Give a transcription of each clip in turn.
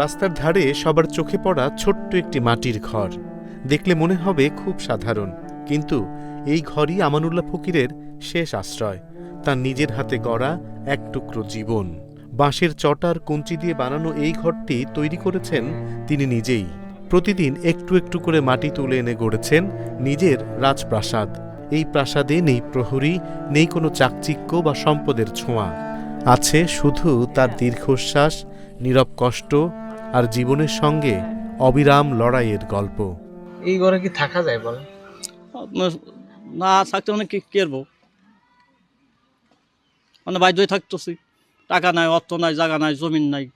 রাস্তার ধারে সবার চোখে পড়া ছোট্ট একটি মাটির ঘর। দেখলে মনে হবে খুব সাধারণ, কিন্তু এই ঘরই আমানুল্লাহ ফকিরের শেষ আশ্রয়, তার নিজের হাতে গড়া এক টুকরো জীবন। বাঁশের চটার কুঞ্চি দিয়ে বানানো এই ঘরটি তৈরি করেছেন তিনি নিজেই। প্রতিদিন একটু একটু করে মাটি তুলে এনে গড়েছেন নিজের রাজপ্রাসাদ। এই প্রাসাদে নেই প্রহরী, নেই কোনো চাকচিক্য বা সম্পদের ছোঁয়া। আছে শুধু তার দীর্ঘশ্বাস নীরব কষ্ট আর জীবনের সঙ্গে অবিরাম লড়াইয়ের গল্প। এই ঘরে কি থাকা যায় বলেন? না থাকতে মানে কি করব মানে বাধ্যই থাকতেছি। টাকা নাই অর্থ নাই জায়গা নাই জমিন নাই।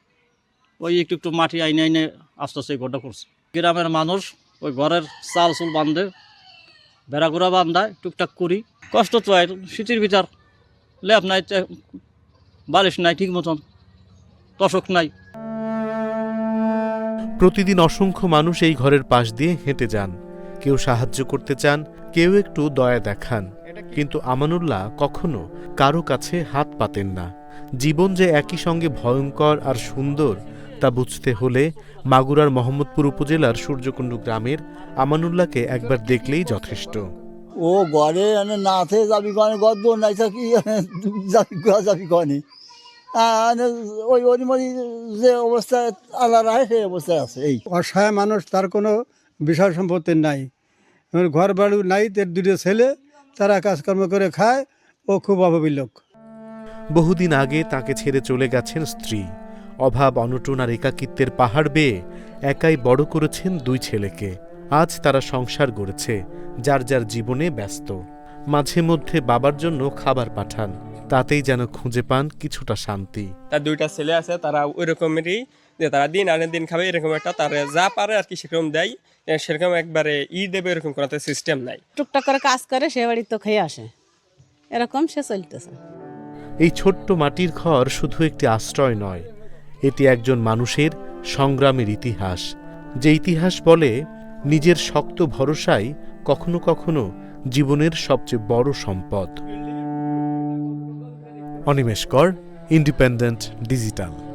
ওই একটু একটু মাটি আইনে আইনে আস্তে আস্তে ঘরটা করছে। গ্রামের মানুষ ওই ঘরের চাল চুল বান্ধে বেড়াগুড়া বান্ধায় টুকটাক করি। কষ্ট তো আর শীতের ভিতর লেপ নাই তে- বালিশ নাই, ঠিক মতন। তশক নাই। প্রতিদিন অসংখ্য মানুষ এই ঘরের পাশ দিয়ে হেঁটে যান। কেউ সাহায্য করতে চান, কেউ একটু দয়া দেখান। কিন্তু আমানুল্লাহ কখনো কারও কাছে হাত পাতেন না। জীবন যে একই সঙ্গে ভয়ঙ্কর আর সুন্দর, তা বুঝতে হলে মাগুরার মোহাম্মদপুর উপজেলার সূর্যকুণ্ড গ্রামের আমানুল্লাহকে একবার দেখলেই যথেষ্ট। ও ঘরে এনে না থেকে যাবি কনে গদ্দ নাই থাকি যাবি গোয়া যাবি কনে? ওই ওই মরি যে অবস্থায় আল্লাহ রাখে সেই অবস্থায় আছে এই। অসহায় মানুষ তার কোনো বিষয় সম্পত্তি নাই। ঘর বাড়ি নাই তার দুটো ছেলে তারা কাজকর্ম করে খায় ও খুব অভাবী লোক বহুদিন আগে তাকে ছেড়ে চলে গেছেন স্ত্রী। অভাব অনটন আর একাকিত্বের পাহাড় বেয়ে একাই বড় করেছেন দুই ছেলেকে। আজ তারা সংসার গড়েছে যার যার জীবনে ব্যস্ত। মাঝে মধ্যে বাবার জন্য খাবার পাঠান তাতেই যেন খুঁজে পান কিছুটা শান্তি। তার দুইটা ছেলে আছে তারা ওই রকমেরই যে তারা দিন আনে দিন খাবে এরকম একটা তারা যা পারে আর কি সেরকম দেয়। সেরকম একবারে ই দেবে এরকম কোনো সিস্টেম নাই। টুকটাক করে কাজ করে সে বাড়ি তো খেয়ে আসে। এরকম সে চলতেছে। এই ছোট্ট মাটির ঘর শুধু একটি আশ্রয় নয় এটি একজন মানুষের সংগ্রামের ইতিহাস। যে ইতিহাস বলে নিজের শক্ত ভরসাই কখনো কখনো জীবনের সবচেয়ে বড় সম্পদ। অনিমেষ কর ইন্ডিপেন্ডেন্ট ডিজিটাল